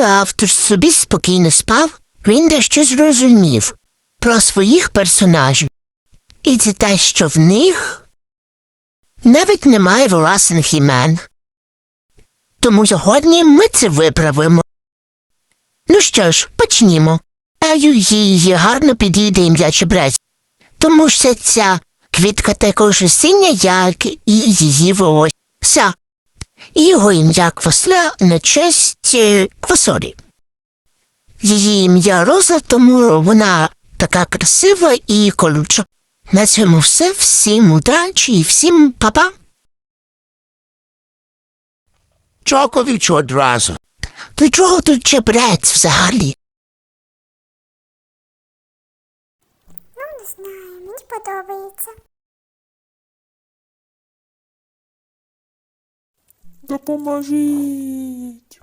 Поки автор собі спокійно спав, він дещо зрозумів про своїх персонажів. І це те, що в них навіть немає власних імен. Тому сьогодні ми це виправимо. Ну що ж, почнімо. Аю їй гарно підійде ім'я чебрець, тому що ця квітка також синя, як і її волосся. І його ім'я квасля на честь е, квасолі. Її ім'я Роза, тому вона така красива і колюча. На цьому все, всім удачі і всім па-па. Чоковічу одразу. До чого тут чебрець взагалі? Ну, не знаю, мені подобається. Допоможіть.